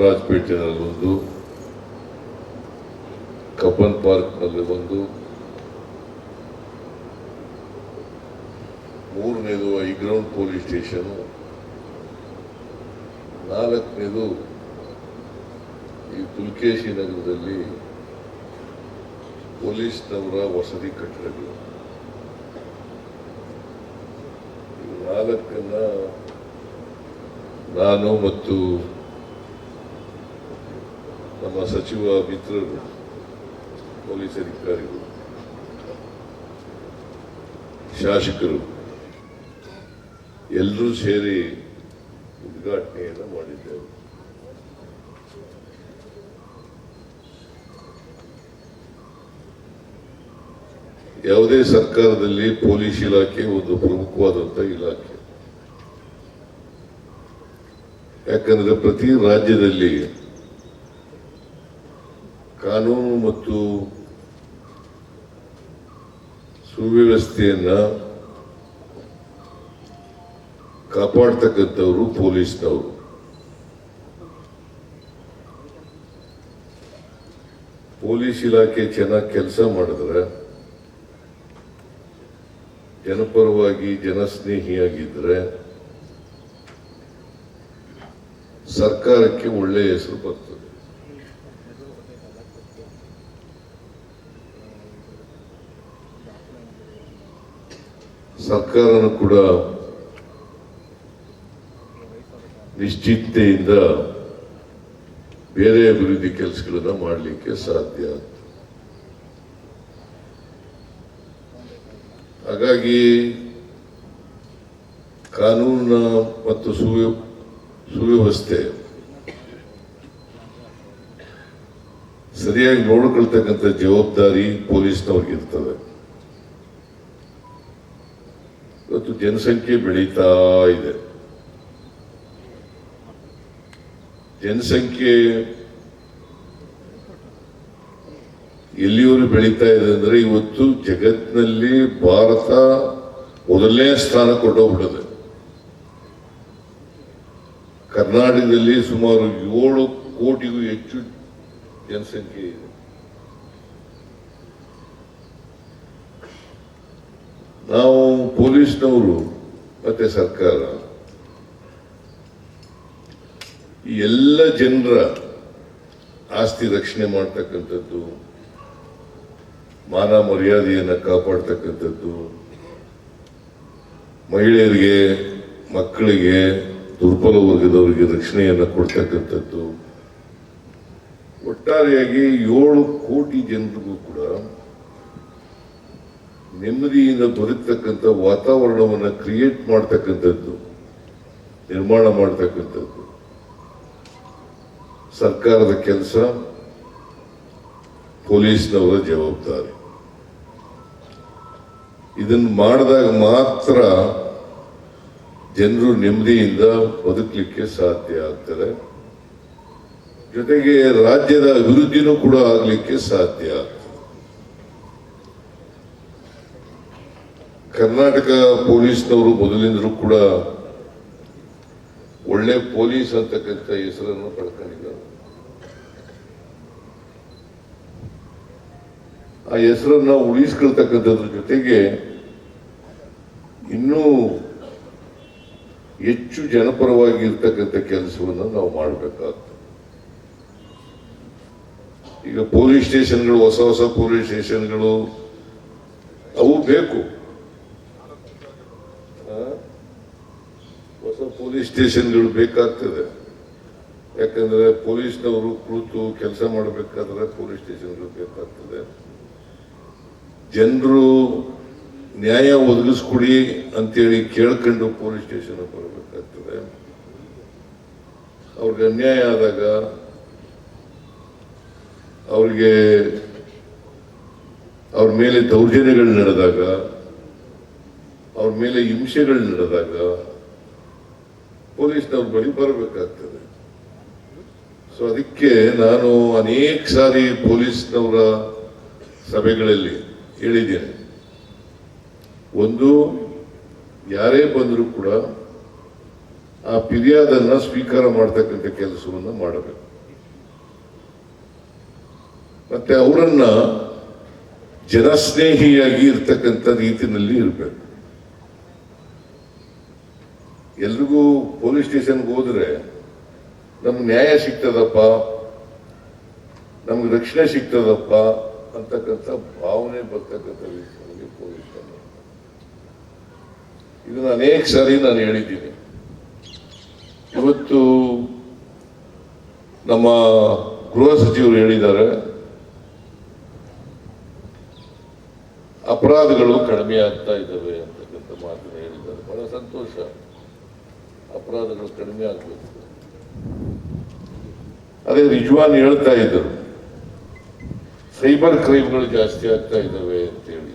ರಾಜಪೇಟೆನಲ್ಲಿ ಒಂದು, ಕಬ್ಬನ್ ಪಾರ್ಕ್ನಲ್ಲಿ ಒಂದು, ಮೂರನೇದು ಐಗ್ರೌಂಡ್ ಪೊಲೀಸ್ ಸ್ಟೇಷನ್, ನಾಲ್ಕನೇದು ಈ ಪುಲ್ಕೇಶಿ ನಗರದಲ್ಲಿ ಪೊಲೀಸ್ನವರ ವಸತಿ ಕಟ್ಟಡಗಳು. ನಾಲ್ಕನ್ನ ನಾನು ಮತ್ತು ನಮ್ಮ ಸಚಿವ ಮಿತ್ರರು, ಪೊಲೀಸ್ ಅಧಿಕಾರಿಗಳು, ಶಾಸಕರು, ಎಲ್ಲರೂ ಸೇರಿ ಉದ್ಘಾಟನೆಯನ್ನು ಮಾಡಿದ್ದೇವೆ. ಯಾವುದೇ ಸರ್ಕಾರದಲ್ಲಿ ಪೊಲೀಸ್ ಇಲಾಖೆ ಒಂದು ಪ್ರಮುಖವಾದಂಥ ಇಲಾಖೆ. ಯಾಕಂದ್ರೆ ಪ್ರತಿ ರಾಜ್ಯದಲ್ಲಿ ಕಾನೂನು ಮತ್ತು ಸುವ್ಯವಸ್ಥೆಯನ್ನ ಕಾಪಾಡ್ತಕ್ಕಂಥವ್ರು ಪೊಲೀಸ್ನವರು. ಪೊಲೀಸ್ ಇಲಾಖೆ ಚೆನ್ನಾಗಿ ಕೆಲಸ ಮಾಡಿದ್ರೆ ಜನಪರವಾಗಿ ಜನಸ್ನೇಹಿಯಾಗಿದ್ರೆ ಸರ್ಕಾರಕ್ಕೆ ಒಳ್ಳೆಯ ಹೆಸರು ಬರ್ತದೆ ಸರ್ಕಾರನು ಕೂಡ ನಿಶ್ಚಿಂತೆಯಿಂದ ಬೇರೆ ಅಭಿವೃದ್ಧಿ ಕೆಲಸಗಳನ್ನ ಮಾಡಲಿಕ್ಕೆ ಸಾಧ್ಯ ಹಾಗಾಗಿ ಕಾನೂನ ಮತ್ತು ಸುವ್ಯ, ಸುವ್ಯವಸ್ಥೆ ಸರಿಯಾಗಿ ನೋಡಿಕೊಳ್ತಕ್ಕಂಥ ಜವಾಬ್ದಾರಿ ಪೊಲೀಸ್ನವ್ರಿಗೆ ಇರ್ತದೆ ಇವತ್ತು ಜನಸಂಖ್ಯೆ ಬೆಳೀತಾ ಇದೆ. ಜನಸಂಖ್ಯೆ ಎಲ್ಲಿಯವರು ಬೆಳೀತಾ ಇದೆ ಅಂದ್ರೆ ಇವತ್ತು ಜಗತ್ತಿನಲ್ಲಿ ಭಾರತ ಮೊದಲನೇ ಸ್ಥಾನ ಕೊಟ್ಟೋಗ್ಬಿಟ್ಟಿದೆ ಕರ್ನಾಟಕದಲ್ಲಿ ಸುಮಾರು ಏಳು ಕೋಟಿಗೂ ಹೆಚ್ಚು ಜನಸಂಖ್ಯೆ ಇದೆ. ನಾವು ಪೊಲೀಸ್ನವರು ಮತ್ತೆ ಸರ್ಕಾರ. ಈ ಎಲ್ಲ ಜನರ ಆಸ್ತಿ ರಕ್ಷಣೆ ಮಾಡ್ತಕ್ಕಂಥದ್ದು, ಮಾನ ಮರ್ಯಾದೆಯನ್ನು ಕಾಪಾಡ್ತಕ್ಕಂಥದ್ದು, ಮಹಿಳೆಯರಿಗೆ, ಮಕ್ಕಳಿಗೆ, ದುರ್ಬಲ ವರ್ಗದವರಿಗೆ ರಕ್ಷಣೆಯನ್ನು ಕೊಡ್ತಕ್ಕಂಥದ್ದು. ಒಟ್ಟಾರೆಯಾಗಿ ಏಳು ಕೋಟಿ ಜನರಿಗೂ ಕೂಡ ನೆಮ್ಮದಿಯಿಂದ ಬದುಕ್ತಕ್ಕಂಥ ವಾತಾವರಣವನ್ನು ಕ್ರಿಯೇಟ್ ಮಾಡ್ತಕ್ಕಂಥದ್ದು, ನಿರ್ಮಾಣ ಮಾಡ್ತಕ್ಕಂಥದ್ದು. ಸರ್ಕಾರದ ಕೆಲಸ, ಪೊಲೀಸ್ನವರ ಜವಾಬ್ದಾರಿ. ಇದನ್ನು ಮಾಡಿದಾಗ ಮಾತ್ರ ಜನರು ನೆಮ್ಮದಿಯಿಂದ ಬದುಕಲಿಕ್ಕೆ ಸಾಧ್ಯ ಆಗ್ತದೆ. ಜೊತೆಗೆ ರಾಜ್ಯದ ಅಭಿವೃದ್ಧಿನೂ ಕೂಡ ಆಗಲಿಕ್ಕೆ ಸಾಧ್ಯ ಆಗ್ತದೆ. ಕರ್ನಾಟಕ ಪೊಲೀಸ್ನವರು ಮೊದಲಿಂದಲೂ ಕೂಡ ಒಳ್ಳೆ ಪೊಲೀಸ್ ಅಂತಕ್ಕಂಥ ಹೆಸರನ್ನು ಪಡ್ಕೊಂಡಿದ್ದಾರೆ. ಆ ಹೆಸರನ್ನ ಉಳಿಸ್ಕೊಳ್ತಕ್ಕಂಥದ್ರ ಜೊತೆಗೆ ಇನ್ನೂ ಹೆಚ್ಚು ಜನಪರವಾಗಿ ಇರ್ತಕ್ಕಂಥ ಕೆಲಸವನ್ನು ನಾವು ಮಾಡಬೇಕಾಗ್ತದೆ. ಈಗ ಪೊಲೀಸ್ ಸ್ಟೇಷನ್ಗಳು, ಹೊಸ ಹೊಸ ಪೊಲೀಸ್ ಸ್ಟೇಷನ್ಗಳು, ಅವು ಬೇಕು ಆ? ಹೊಸ ಪೊಲೀಸ್ ಸ್ಟೇಷನ್ಗಳು ಬೇಕಾಗ್ತದೆ. ಯಾಕಂದ್ರೆ ಪೊಲೀಸ್ನವರು ಕೂತು ಕೆಲಸ ಮಾಡಬೇಕಾದ್ರೆ ಪೊಲೀಸ್ ಸ್ಟೇಷನ್ಗಳು ಬೇಕಾಗ್ತದೆ. ಜನರು ನ್ಯಾಯ ಒದಗಿಸ್ಕೊಡಿ ಅಂತೇಳಿ ಕೇಳ್ಕೊಂಡು ಪೊಲೀಸ್ ಸ್ಟೇಷನ್ ಬರಬೇಕಾಗ್ತದೆ. ಅವ್ರಿಗೆ ಅನ್ಯಾಯ ಆದಾಗ ಅವ್ರಿಗೆ ಅವ್ರ ಮೇಲೆ ದೌರ್ಜನ್ಯಗಳು ನಡೆದಾಗ, ಅವ್ರ ಮೇಲೆ ಹಿಂಸೆಗಳು ನಡೆದಾಗ ಪೊಲೀಸ್ನವ್ರ ಬಳಿ ಬರಬೇಕಾಗ್ತದೆ. ಸೊ ಅದಕ್ಕೆ ನಾನು ಅನೇಕ ಸಾರಿ ಪೊಲೀಸ್ನವರ ಸಭೆಗಳಲ್ಲಿ ಹೇಳಿದ್ದೇನೆ. ಒಂದು, ಯಾರೇ ಬಂದರೂ ಕೂಡ ಆ ಫಿರ್ಯಾದನ್ನ ಸ್ವೀಕಾರ ಮಾಡ್ತಕ್ಕಂಥ ಕೆಲಸವನ್ನು ಮಾಡಬೇಕು. ಮತ್ತೆ ಅವರನ್ನ ಜನಸ್ನೇಹಿಯಾಗಿ ಇರ್ತಕ್ಕಂಥ ರೀತಿಯಲ್ಲಿ ಇರಬೇಕು. ಎಲ್ರಿಗೂ ಪೊಲೀಸ್ ಸ್ಟೇಷನ್ಗೆ ಹೋದ್ರೆ ನಮ್ಗೆ ನ್ಯಾಯ ಸಿಗ್ತದಪ್ಪ, ನಮ್ಗೆ ರಕ್ಷಣೆ ಸಿಗ್ತದಪ್ಪ ಅಂತಕ್ಕಂಥ ಭಾವನೆ ಬರ್ತಕ್ಕಂಥ ನಮಗೆ ಪೊಲೀಸ್ ಇದನ್ನ ಅನೇಕ ಸಾರಿ ನಾನು ಹೇಳಿದ್ದೀನಿ. ಇವತ್ತು ನಮ್ಮ ಗೃಹ ಸಚಿವರು ಹೇಳಿದ್ದಾರೆ, ಅಪರಾಧಗಳು ಕಡಿಮೆ ಆಗ್ತಾ ಇದ್ದಾವೆ ಅಂತಕ್ಕಂಥ ಮಾತನ್ನು ಹೇಳಿದ್ದಾರೆ. ಬಹಳ ಸಂತೋಷ. ಅಪರಾಧಗಳು ಕಡಿಮೆ ಆಗಬೇಕು. ಅದೇ ರಿಜ್ವಾನ್ ಹೇಳ್ತಾ ಇದ್ದರು. ಸೈಬರ್ ಕ್ರೈಮ್ಗಳು ಜಾಸ್ತಿ ಆಗ್ತಾ ಇದ್ದಾವೆ ಅಂತೇಳಿ.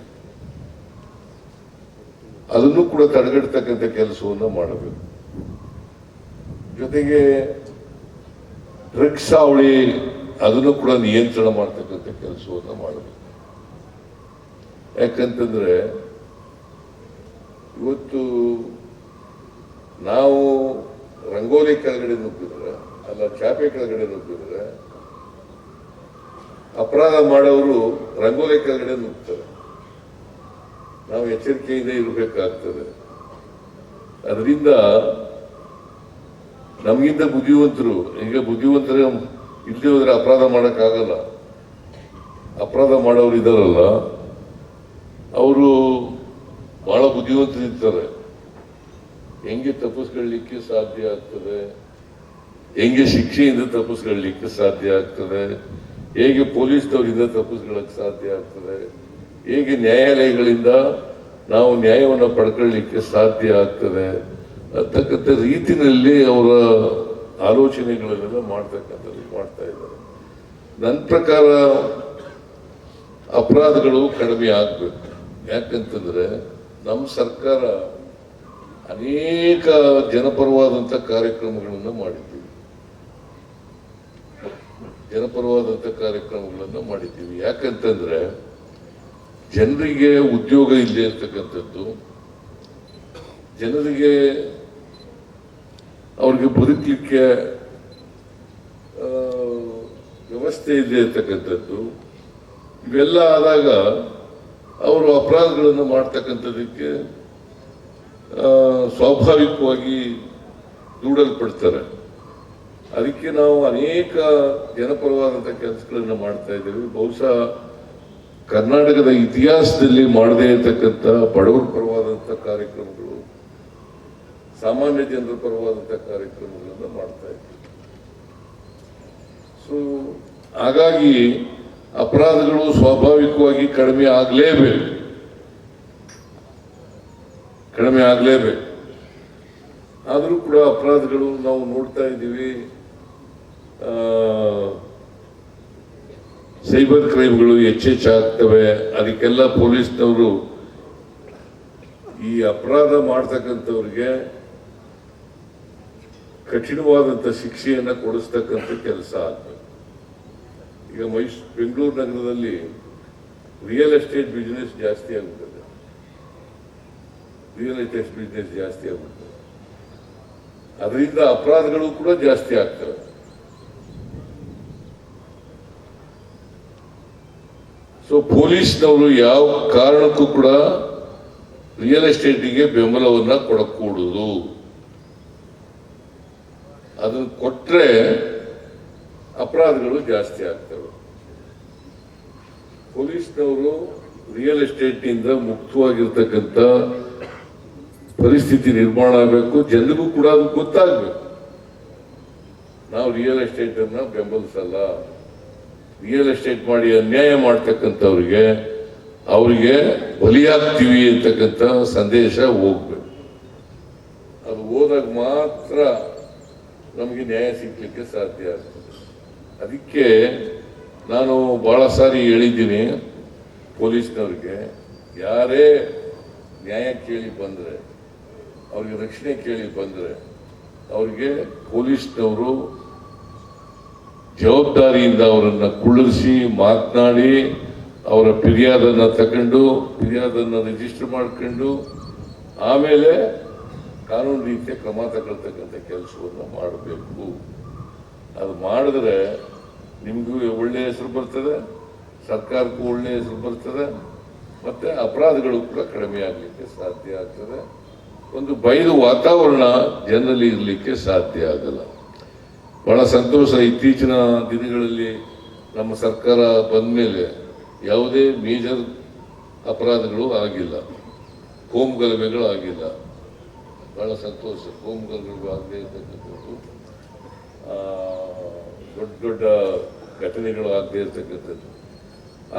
ಅದನ್ನು ಕೂಡ ತಡೆಗಟ್ಟತಕ್ಕಂಥ ಕೆಲಸವನ್ನು ಮಾಡಬೇಕು. ಜೊತೆಗೆ ಡ್ರಗ್ಸ್ ಅವಳಿ ಅದನ್ನು ಕೂಡ ನಿಯಂತ್ರಣ ಮಾಡ್ತಕ್ಕಂಥ ಕೆಲಸವನ್ನು ಮಾಡಬೇಕು. ಯಾಕಂತಂದರೆ ಇವತ್ತು ನಾವು ರಂಗೋಲಿ ಕೆಳಗಡೆ ನುಗ್ಗಿದ್ರೆ, ಅಲ್ಲ ಚಾಪೆ ಕೆಳಗಡೆ ನುಗ್ಗಿದ್ರೆ, ಅಪರಾಧ ಮಾಡೋರು ರಂಗೋಲಿ ಕೆಳಗಡೆ ನುಗ್ತಾರೆ. ನಾವು ಎಚ್ಚರಿಕೆಯಿಂದ ಇರಬೇಕಾಗ್ತದೆ. ಅದರಿಂದ ನಮಗಿಂತ ಬುದ್ಧಿವಂತರು, ಈಗ ಬುದ್ಧಿವಂತರೇ ಇಲ್ಲದೆ ಹೋದ್ರೆ ಅಪರಾಧ ಮಾಡೋಕ್ಕಾಗಲ್ಲ. ಅಪರಾಧ ಮಾಡೋರು ಇದ್ದಾರಲ್ಲ, ಅವರು ಬಹಳ ಬುದ್ಧಿವಂತರಿರ್ತಾರೆ. ಹೆಂಗೆ ತಪ್ಪಿಸ್ಕೊಳ್ಳಿಕ್ಕೆ ಸಾಧ್ಯ ಆಗ್ತದೆ? ಹೆಂಗೆ ಶಿಕ್ಷೆಯಿಂದ ತಪ್ಪಿಸ್ಕೊಳ್ಳಿಕ್ಕೆ ಸಾಧ್ಯ ಆಗ್ತದೆ? ಹೇಗೆ ಪೊಲೀಸ್ನವರಿಂದ ತಪ್ಪಿಸ್ಕೊಳ್ಳಕ್ಕೆ ಸಾಧ್ಯ ಆಗ್ತದೆ? ಹೇಗೆ ನ್ಯಾಯಾಲಯಗಳಿಂದ ನಾವು ನ್ಯಾಯವನ್ನು ಪಡ್ಕೊಳ್ಳಿಕ್ಕೆ ಸಾಧ್ಯ ಆಗ್ತದೆ? ಅಂತಕ್ಕಂಥ ರೀತಿಯಲ್ಲಿ ಅವರ ಆಲೋಚನೆಗಳನ್ನೆಲ್ಲ ಮಾಡ್ತಕ್ಕಂಥದ್ದು ಮಾಡ್ತಾ ಇದ್ದಾರೆ. ನನ್ನ ಪ್ರಕಾರ ಅಪರಾಧಗಳು ಕಡಿಮೆ ಆಗಬೇಕು. ಯಾಕಂತಂದರೆ ನಮ್ಮ ಸರ್ಕಾರ ಅನೇಕ ಜನಪರವಾದಂಥ ಕಾರ್ಯಕ್ರಮಗಳನ್ನು ಮಾಡಿದ್ದೀವಿ. ಜನಪರವಾದಂಥ ಕಾರ್ಯಕ್ರಮಗಳನ್ನು ಮಾಡಿದ್ದೀವಿ. ಯಾಕಂತಂದ್ರೆ ಜನರಿಗೆ ಉದ್ಯೋಗ ಇಲ್ಲದೆ ಇರ್ತಕ್ಕಂಥದ್ದು ಜನರಿಗೆ ಅವ್ರಿಗೆ ಬದುಕಲಿಕ್ಕೆ ವ್ಯವಸ್ಥೆ ಇದೆ ಇರ್ತಕ್ಕಂಥದ್ದು ಇವೆಲ್ಲ ಆದಾಗ ಅವರು ಅಪರಾಧಗಳನ್ನು ಮಾಡ್ತಕ್ಕಂಥದ್ದಕ್ಕೆ ಆ, ಸ್ವಾಭಾವಿಕವಾಗಿ ದೂಡಲ್ಪಡ್ತಾರೆ ಅದಕ್ಕೆ ನಾವು ಅನೇಕ ಜನಪರವಾದಂಥ ಕೆಲಸಗಳನ್ನು ಮಾಡ್ತಾ ಇದ್ದೇವೆ. ಬಹುಶಃ ಕರ್ನಾಟಕದ ಇತಿಹಾಸದಲ್ಲಿ ಮಾಡದೇ ಇರತಕ್ಕಂಥ ಬಡವರ ಪರವಾದಂಥ ಕಾರ್ಯಕ್ರಮಗಳು, ಸಾಮಾನ್ಯ ಜನರ ಪರವಾದಂಥ ಕಾರ್ಯಕ್ರಮಗಳನ್ನು ಮಾಡ್ತಾ ಇದ್ದೇವೆ. ಸೊ ಹಾಗಾಗಿ ಅಪರಾಧಗಳು ಸ್ವಾಭಾವಿಕವಾಗಿ ಕಡಿಮೆ ಆಗಲೇಬೇಕು. ಕಡಿಮೆ ಆಗಲೇಬೇಕು. ಆದರೂ ಕೂಡ ಅಪರಾಧಗಳು ನಾವು ನೋಡ್ತಾ ಇದ್ದೀವಿ. ಸೈಬರ್ ಕ್ರೈಮ್ಗಳು ಹೆಚ್ಚೆಚ್ಚಾಗ್ತವೆ ಅದಕ್ಕೆಲ್ಲ ಪೊಲೀಸ್ನವರು ಈ ಅಪರಾಧ ಮಾಡ್ತಕ್ಕಂಥವ್ರಿಗೆ ಕಠಿಣವಾದಂಥ ಶಿಕ್ಷೆಯನ್ನು ಕೊಡಿಸ್ತಕ್ಕಂಥ ಕೆಲಸ ಆಗ್ತದೆ ಈಗ ಮೈಸ್, ಬೆಂಗಳೂರು ನಗರದಲ್ಲಿ ರಿಯಲ್ ಎಸ್ಟೇಟ್ ಬಿಸ್ನೆಸ್ ಜಾಸ್ತಿ ಆಗ್ಬಿಟ್ಟಿದೆ. ರಿಯಲ್ ಎಸ್ಟೇಟ್ ಜಾಸ್ತಿ ಆಗ್ಬಿಡ್ತದೆ. ಅದರಿಂದ ಅಪರಾಧಗಳು ಕೂಡ ಜಾಸ್ತಿ ಆಗ್ತವೆ. ಸೊ ಪೊಲೀಸ್ನವರು ಯಾವ ಕಾರಣಕ್ಕೂ ಕೂಡ ರಿಯಲ್ ಎಸ್ಟೇಟಿಗೆ ಬೆಂಬಲವನ್ನ ಕೊಡಕೂಡುದು. ಅದನ್ನು ಕೊಟ್ಟರೆ ಅಪರಾಧಗಳು ಜಾಸ್ತಿ ಆಗ್ತವೆ. ಪೊಲೀಸ್ನವರು ರಿಯಲ್ ಎಸ್ಟೇಟ್ನಿಂದ ಮುಕ್ತವಾಗಿರ್ತಕ್ಕಂಥ ಪರಿಸ್ಥಿತಿ ನಿರ್ಮಾಣ ಆಗಬೇಕು, ಜನರಿಗೂ ಕೂಡ ಅದು ಗೊತ್ತಾಗಬೇಕು. ನಾವು ರಿಯಲ್ ಎಸ್ಟೇಟ್ ಅನ್ನ ಬೆಂಬಲಿಸಲ್ಲ. ರಿಯಲ್ ಎಸ್ಟೇಟ್ ಮಾಡಿ ಅನ್ಯಾಯ ಮಾಡ್ತಕ್ಕಂಥವ್ರಿಗೆ ಅವರಿಗೆ ಬಲಿಯಾಗ್ತೀವಿ ಅಂತಕ್ಕಂಥ ಸಂದೇಶ ಹೋಗ್ಬೇಕು. ಅದು ಹೋದಾಗ ಮಾತ್ರ ನಮಗೆ ನ್ಯಾಯ ಸಿಗ್ಲಿಕ್ಕೆ ಸಾಧ್ಯ ಆಗ್ತದೆ. ಅದಕ್ಕೆ ನಾನು ಬಹಳ ಸಾರಿ ಹೇಳಿದ್ದೀನಿ ಪೊಲೀಸ್ನವ್ರಿಗೆ, ಯಾರೇ ನ್ಯಾಯ ಕೇಳಿ ಬಂದರೆ ಅವ್ರಿಗೆ ರಕ್ಷಣೆ ಕೇಳಿ ಬಂದರೆ ಅವ್ರಿಗೆ ಪೊಲೀಸ್ನವರು ಜವಾಬ್ದಾರಿಯಿಂದ ಅವರನ್ನ ಕುಳ್ಳಿರಿಸಿ, ಮಾತನಾಡಿ, ಅವರ ಫಿರ್ಯಾದನ್ನ ತಗೊಂಡು ಫಿರ್ಯಾದನ್ನ ರಿಜಿಸ್ಟರ್ ಮಾಡ್ಕೊಂಡು, ಆಮೇಲೆ ಕಾನೂನು ರೀತಿಯ ಕ್ರಮ ತಗೊಳ್ತಕ್ಕಂಥ ಕೆಲಸವನ್ನು ಮಾಡಬೇಕು. ಅದು ಮಾಡಿದ್ರೆ ನಿಮಗೂ ಒಳ್ಳೆಯ ಹೆಸರು ಬರ್ತದೆ, ಸರ್ಕಾರಕ್ಕೂ ಒಳ್ಳೆಯ ಹೆಸರು ಬರ್ತದೆ, ಮತ್ತೆ ಅಪರಾಧಗಳು ಕೂಡ ಕಡಿಮೆ ಆಗಲಿಕ್ಕೆ ಸಾಧ್ಯ ಆಗ್ತದೆ. ಒಂದು ಬಯಲು ವಾತಾವರಣ ಜನರಲ್ಲಿ ಇರಲಿಕ್ಕೆ ಸಾಧ್ಯ ಆಗಲ್ಲ. ಬಹಳ ಸಂತೋಷ ಇತ್ತೀಚಿನ ದಿನಗಳಲ್ಲಿ ನಮ್ಮ ಸರ್ಕಾರ ಬಂದ ಮೇಲೆ ಯಾವುದೇ ಮೇಜರ್ ಅಪರಾಧಗಳು ಆಗಿಲ್ಲ. ಕೋಮ್ ಗಲಭೆಗಳು ಆಗಿಲ್ಲ. ಬಹಳ ಸಂತೋಷ. ಕೋಮ್ ಗಲಭೆಗಳು ಆಗದೆ ಇರ್ತಕ್ಕಂಥದ್ದು ದೊಡ್ಡ ದೊಡ್ಡ ಘಟನೆಗಳು ಆಗದೆ ಇರ್ತಕ್ಕಂಥದ್ದು.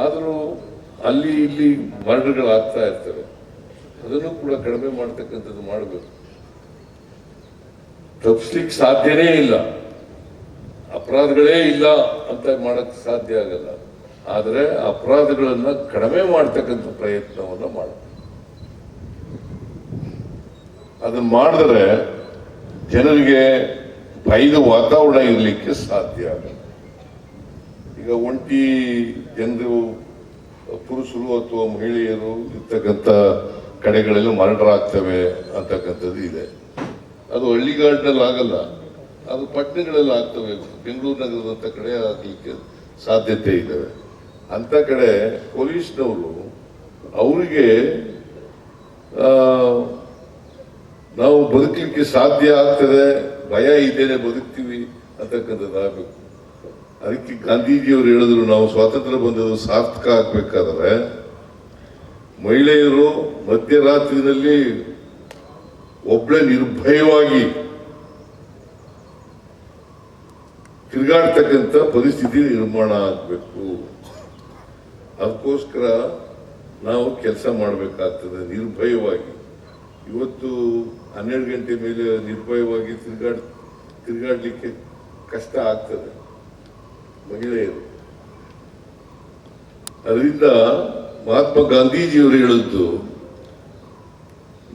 ಆದರೂ ಅಲ್ಲಿ ಇಲ್ಲಿ ಮರ್ಡರ್ಗಳು ಆಗ್ತಾ ಇರ್ತವೆ. ಅದನ್ನು ಕೂಡ ಕಡಿಮೆ ಮಾಡ್ತಕ್ಕಂಥದ್ದು ಮಾಡಬೇಕು. ತಪ್ಪಿಸ್ಲಿಕ್ಕೆ ಸಾಧ್ಯನೇ ಇಲ್ಲ. ಅಪರಾಧಗಳೇ ಇಲ್ಲ ಅಂತ ಮಾಡಕ್ಕೆ ಸಾಧ್ಯ ಆಗಲ್ಲ. ಆದರೆ ಅಪರಾಧಗಳನ್ನ ಕಡಿಮೆ ಮಾಡ್ತಕ್ಕಂಥ ಪ್ರಯತ್ನವನ್ನ ಮಾಡಬೇಕು ಅದನ್ನ ಮಾಡಿದ್ರೆ ಜನರಿಗೆ ಭಯದ ವಾತಾವರಣ ಇರಲಿಕ್ಕೆ ಸಾಧ್ಯ ಆಗಲ್ಲ. ಈಗ ಒಂಟಿ ಜನರು, ಪುರುಷರು ಅಥವಾ ಮಹಿಳೆಯರು ಇರ್ತಕ್ಕಂಥ ಕಡೆಗಳೆಲ್ಲ ಮರ್ಡರ್ ಆಗ್ತವೆ ಅಂತಕ್ಕಂಥದ್ದು ಇದೆ. ಅದು ಹಳ್ಳಿಗಾಡಿನಲ್ಲಿ ಆಗಲ್ಲ. ಅದು ಪಟ್ಟಣಗಳಲ್ಲಿ ಆಗ್ತವೆ. ಬೆಂಗಳೂರು ನಗರದಂಥ ಕಡೆ ಆಗಲಿಕ್ಕೆ ಸಾಧ್ಯತೆ ಇದ್ದಾವೆ ಅಂಥ ಕಡೆ ಪೊಲೀಸ್ನವರು ಅವರಿಗೆ ನಾವು ಬದುಕಲಿಕ್ಕೆ ಸಾಧ್ಯ ಆಗ್ತದೆ, ಭಯ ಇದ್ದೇನೆ ಬದುಕ್ತೀವಿ ಅಂತಕ್ಕಂಥದ್ದು ಆಗಬೇಕು. ಅದಕ್ಕೆ ಗಾಂಧೀಜಿಯವರು ಹೇಳಿದ್ರು, ನಾವು ಸ್ವಾತಂತ್ರ್ಯ ಬಂದದ್ದು ಸಾರ್ಥಕ ಆಗ್ಬೇಕಾದ್ರೆ ಮಹಿಳೆಯರು ಮಧ್ಯರಾತ್ರಿನಲ್ಲಿ ಒಬ್ಬಳೆ ನಿರ್ಭಯವಾಗಿ ತಿರುಗಾಡ್ತಕ್ಕಂಥ ಪರಿಸ್ಥಿತಿ ನಿರ್ಮಾಣ ಆಗಬೇಕು. ಅದಕ್ಕೋಸ್ಕರ ನಾವು ಕೆಲಸ ಮಾಡಬೇಕಾಗ್ತದೆ ನಿರ್ಭಯವಾಗಿ. ಇವತ್ತು ಹನ್ನೆರಡು ಗಂಟೆ ಮೇಲೆ ನಿರ್ಭಯವಾಗಿ ತಿರುಗಾಡ್, ತಿರುಗಾಡಲಿಕ್ಕೆ ಕಷ್ಟ ಆಗ್ತದೆ ಮಹಿಳೆಯರು. ಅದರಿಂದ ಮಹಾತ್ಮ ಗಾಂಧೀಜಿಯವರು ಹೇಳಿದ್ದು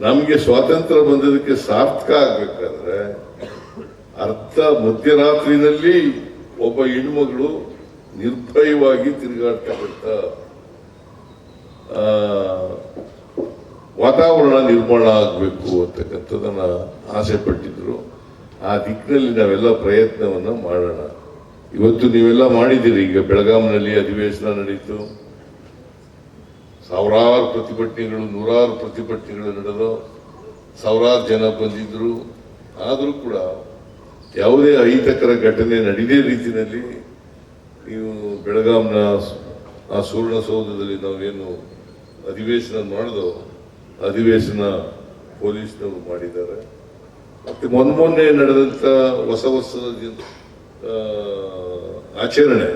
ನಮಗೆ ಸ್ವಾತಂತ್ರ್ಯ ಬಂದದಕ್ಕೆ ಸಾರ್ಥಕ ಆಗ್ಬೇಕಾದ್ರೆ ಅರ್ಧ ಮಧ್ಯರಾತ್ರಿನಲ್ಲಿ ಒಬ್ಬ ಹೆಣ್ಮಗಳು ನಿರ್ಭಯವಾಗಿ ತಿರುಗಾಡ್ತಕ್ಕಂಥ ವಾತಾವರಣ ನಿರ್ಮಾಣ ಆಗಬೇಕು ಅಂತಕ್ಕಂಥದ್ದನ್ನ ಆಸೆ ಪಟ್ಟಿದ್ರು. ಆ ದಿಕ್ಕಿನಲ್ಲಿ ನಾವೆಲ್ಲ ಪ್ರಯತ್ನವನ್ನ ಮಾಡೋಣ. ಇವತ್ತು ನೀವೆಲ್ಲ ಮಾಡಿದ್ದೀರಿ, ಈಗ ಬೆಳಗಾಂನಲ್ಲಿ ಅಧಿವೇಶನ ನಡೀತು. ಸಾವಿರಾರು ಪ್ರತಿಭಟನೆಗಳು, ನೂರಾರು ಪ್ರತಿಭಟನೆಗಳು ನಡೆದು ಸಾವಿರಾರು ಜನ ಬಂದಿದ್ರು. ಆದರೂ ಕೂಡ ಯಾವುದೇ ಅಹಿತಕರ ಘಟನೆ ನಡೆದೇ ರೀತಿಯಲ್ಲಿ ನೀವು ಬೆಳಗಾಂನ ಆ ಸುವರ್ಣಸೌಧದಲ್ಲಿ ನಾವೇನು ಅಧಿವೇಶನ ಮಾಡಿದೋ, ಅಧಿವೇಶನ ಪೊಲೀಸ್ನವರು ಮಾಡಿದ್ದಾರೆ. ಮತ್ತೆ ಮೊನ್ನೆ ಮೊನ್ನೆ ನಡೆದಂಥ ಹೊಸ ಆಚರಣೆ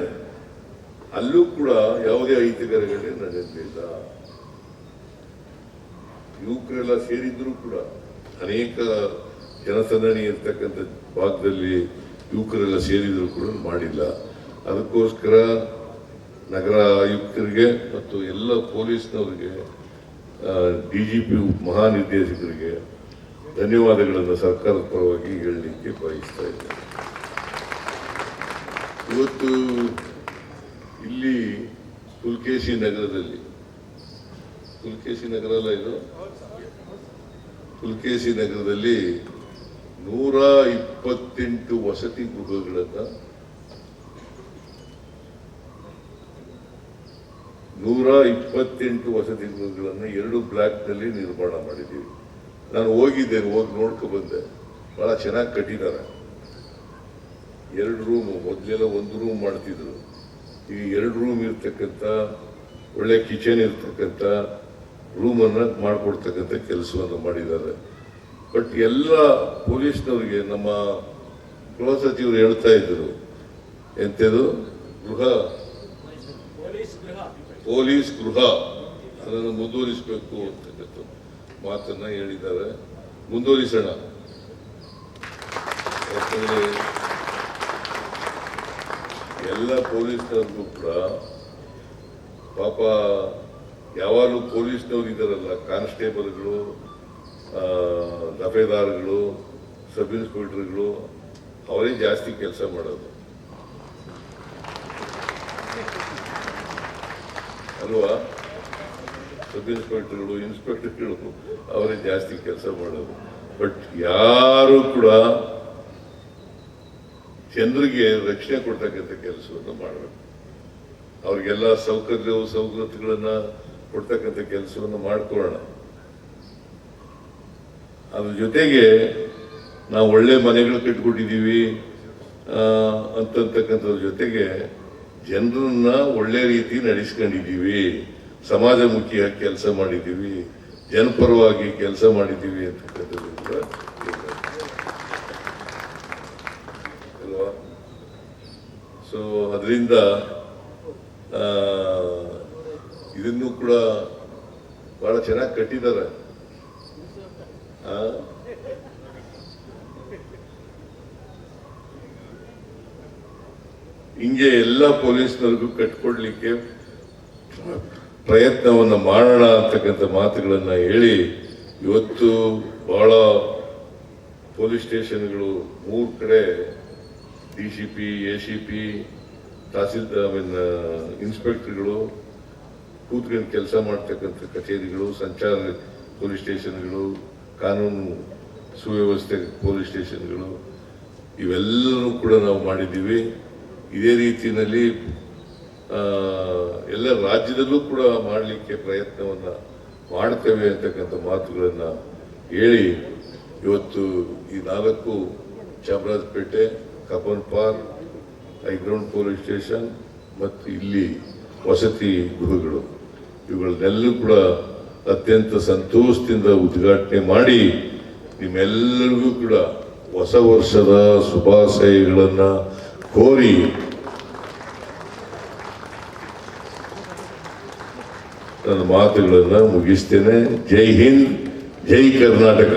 ಅಲ್ಲೂ ಕೂಡ ಯಾವುದೇ ಅಹಿತಕರ ಘಟನೆ ನಡೆಯಲಿಲ್ಲ ಯುವಕರೆಲ್ಲ ಸೇರಿದ್ರು ಕೂಡ ಅನೇಕ ಜನಸಂದಣಿ ಇರ್ತಕ್ಕಂಥ ಭಾಗದಲ್ಲಿ ಯುವಕರೆಲ್ಲ ಸೇರಿದ್ರು ಕೂಡ ಮಾಡಿಲ್ಲ. ಅದಕ್ಕೋಸ್ಕರ ನಗರ ಆಯುಕ್ತರಿಗೆ ಮತ್ತು ಎಲ್ಲ ಪೊಲೀಸ್ನವರಿಗೆ ಡಿ ಜಿ ಪಿ ಮಹಾನಿರ್ದೇಶಕರಿಗೆ ಧನ್ಯವಾದಗಳನ್ನು ಸರ್ಕಾರದ ಪರವಾಗಿ ಹೇಳಲಿಕ್ಕೆ ಬಯಸ್ತಾ ಇದ್ದೇನೆ. ಇವತ್ತು ಇಲ್ಲಿ ಪುಲ್ಕೇಶಿ ನಗರದಲ್ಲಿ. ಪುಲ್ಕೇಶಿ ನಗರ ಅಲ್ಲ ಇದು? ಪುಲ್ಕೇಶಿ ನಗರದಲ್ಲಿ ನೂರ ಇಪ್ಪತ್ತೆಂಟು ವಸತಿ ಗೃಹಗಳನ್ನ ನೂರ ಇಪ್ಪತ್ತೆಂಟು ವಸತಿ ಗೃಹಗಳನ್ನ ಎರಡು ಬ್ಲಾಕ್ನಲ್ಲಿ ನಿರ್ಮಾಣ ಮಾಡಿದ್ದೀವಿ. ನಾನು ಹೋಗಿದ್ದೆ ಹೋಗಿ ನೋಡ್ಕೊ ಬಂದೆ. ಬಹಳ ಚೆನ್ನಾಗಿ ಕಟ್ಟಿದ್ದಾರೆ. ಎರಡು ರೂಮು, ಮೊದಲೆಲ್ಲ ಒಂದು ರೂಮ್ ಮಾಡ್ತಿದ್ರು. ಈಗ ಎರಡು ರೂಮ್ ಇರ್ತಕ್ಕಂಥ ಒಳ್ಳೆ ಕಿಚನ್ ಇರ್ತಕ್ಕಂಥ ರೂಮನ್ನು ಮಾಡಿಕೊಡ್ತಕ್ಕಂಥ ಕೆಲಸವನ್ನು ಮಾಡಿದ್ದಾರೆ. ಬಟ್ ಎಲ್ಲ ಪೊಲೀಸ್ನವರಿಗೆ ನಮ್ಮ ಗೃಹ ಸಚಿವರು ಹೇಳ್ತಾ ಇದ್ದರು ಎಂಥದ್ದು ಗೃಹ. ಪೊಲೀಸ್ ಗೃಹ. ಅದನ್ನು ಮುಂದುವರಿಸಬೇಕು ಅಂತಕ್ಕಂಥ ಮಾತನ್ನ ಹೇಳಿದ್ದಾರೆ. ಮುಂದುವರಿಸೋಣ. ಯಾಕಂದ್ರೆ ಎಲ್ಲ ಪೊಲೀಸ್ನವ್ರಿಗೂ ಕೂಡ ಪಾಪ ಯಾವಾಗಲೂ ಪೊಲೀಸ್ನವ್ರು ಇದ್ದಾರಲ್ಲ, ಕಾನ್ಸ್ಟೇಬಲ್ಗಳು ದಫೇದಾರ್ಗಳು, ಸಬ್ ಇನ್ಸ್ಪೆಕ್ಟರ್ಗಳು, ಅವರೇ ಜಾಸ್ತಿ ಕೆಲಸ ಮಾಡೋದು. ಅಲ್ವಾ? ಸಬ್ ಇನ್ಸ್ಪೆಕ್ಟರ್ಗಳು ಇನ್ಸ್ಪೆಕ್ಟರ್ಗಳು, ಅವರೇ ಜಾಸ್ತಿ ಕೆಲಸ ಮಾಡೋದು. ಬಟ್ ಯಾರು ಕೂಡ ಜನರಿಗೆ ರಕ್ಷಣೆ ಕೊಡ್ತಕ್ಕಂಥ ಕೆಲಸವನ್ನು ಮಾಡಬೇಕು. ಅವ್ರಿಗೆಲ್ಲ ಸೌಕರ್ಯವು ಸವಲತ್ತುಗಳನ್ನ ಕೊಡ್ತಕ್ಕಂಥ ಕೆಲಸವನ್ನು ಮಾಡ್ಕೊಳ್ಳೋಣ. ಅದ್ರ ಜೊತೆಗೆ ನಾವು ಒಳ್ಳೆ ಮನೆಗಳು ಕಟ್ಕೊಟ್ಟಿದ್ದೀವಿ ಅಂತಕ್ಕಂಥದ್ರ ಜೊತೆಗೆ ಜನರನ್ನ ಒಳ್ಳೆ ರೀತಿ ನಡೆಸ್ಕೊಂಡಿದ್ದೀವಿ. ಸಮಾಜಮುಖಿಯಾಗಿ ಕೆಲಸ ಮಾಡಿದ್ದೀವಿ, ಜನಪರವಾಗಿ ಕೆಲಸ ಮಾಡಿದ್ದೀವಿ ಅಂತಕ್ಕಂಥದ್ದು ಇದೆ. ಸೊ ಅದರಿಂದ ಇದನ್ನು ಕೂಡ ಬಹಳ ಚೆನ್ನಾಗಿ ಕಟ್ಟಿದ್ದಾರೆ? ಹಿಂಗೆ ಎಲ್ಲ ಪೊಲೀಸ್ನವ್ರಿಗೂ ಕಟ್ಕೊಡ್ಲಿಕ್ಕೆ ಪ್ರಯತ್ನವನ್ನ ಮಾಡೋಣ ಅಂತಕ್ಕಂಥ ಮಾತುಗಳನ್ನ ಹೇಳಿ, ಇವತ್ತು ಬಹಳ ಪೊಲೀಸ್ ಸ್ಟೇಷನ್ಗಳು ಮೂರು ಕಡೆ D C P, A C P, tahsildar I mean ಇನ್ಸ್ಪೆಕ್ಟರ್ಗಳು ಕೂತ್ಕೊಂಡು ಕೆಲಸ ಮಾಡ್ತಕ್ಕಂಥ ಕಚೇರಿಗಳು, ಸಂಚಾರ ಪೊಲೀಸ್ ಸ್ಟೇಷನ್ಗಳು, ಕಾನೂನು ಸುವ್ಯವಸ್ಥೆ ಪೊಲೀಸ್ ಸ್ಟೇಷನ್ಗಳು ಇವೆಲ್ಲರೂ ಕೂಡ ನಾವು ಮಾಡಿದ್ದೀವಿ. ಇದೇ ರೀತಿಯಲ್ಲಿ ಎಲ್ಲ ರಾಜ್ಯದಲ್ಲೂ ಕೂಡ ಮಾಡಲಿಕ್ಕೆ ಪ್ರಯತ್ನವನ್ನು ಮಾಡ್ತೇವೆ ಅಂತಕ್ಕಂಥ ಮಾತುಗಳನ್ನು ಹೇಳಿ ಇವತ್ತು ಈ ನಾಲ್ಕು Chamarajpet Cubbon Park, High Ground police station ಮತ್ತು ಇಲ್ಲಿ ವಸತಿ ಗೃಹಗಳು. ಇವುಗಳನ್ನೆಲ್ಲೂ ಕೂಡ ಅತ್ಯಂತ ಸಂತೋಷದಿಂದ ಉದ್ಘಾಟನೆ ಮಾಡಿ ನಿಮ್ಮೆಲ್ಲರಿಗೂ ಕೂಡ ಹೊಸ ವರ್ಷದ ಶುಭಾಶಯಗಳನ್ನು ಕೋರಿ. ನನ್ನ ಮಾತುಗಳನ್ನು ಮುಗಿಸ್ತೇನೆ. ಜೈ ಹಿಂದ್, ಜೈ ಕರ್ನಾಟಕ.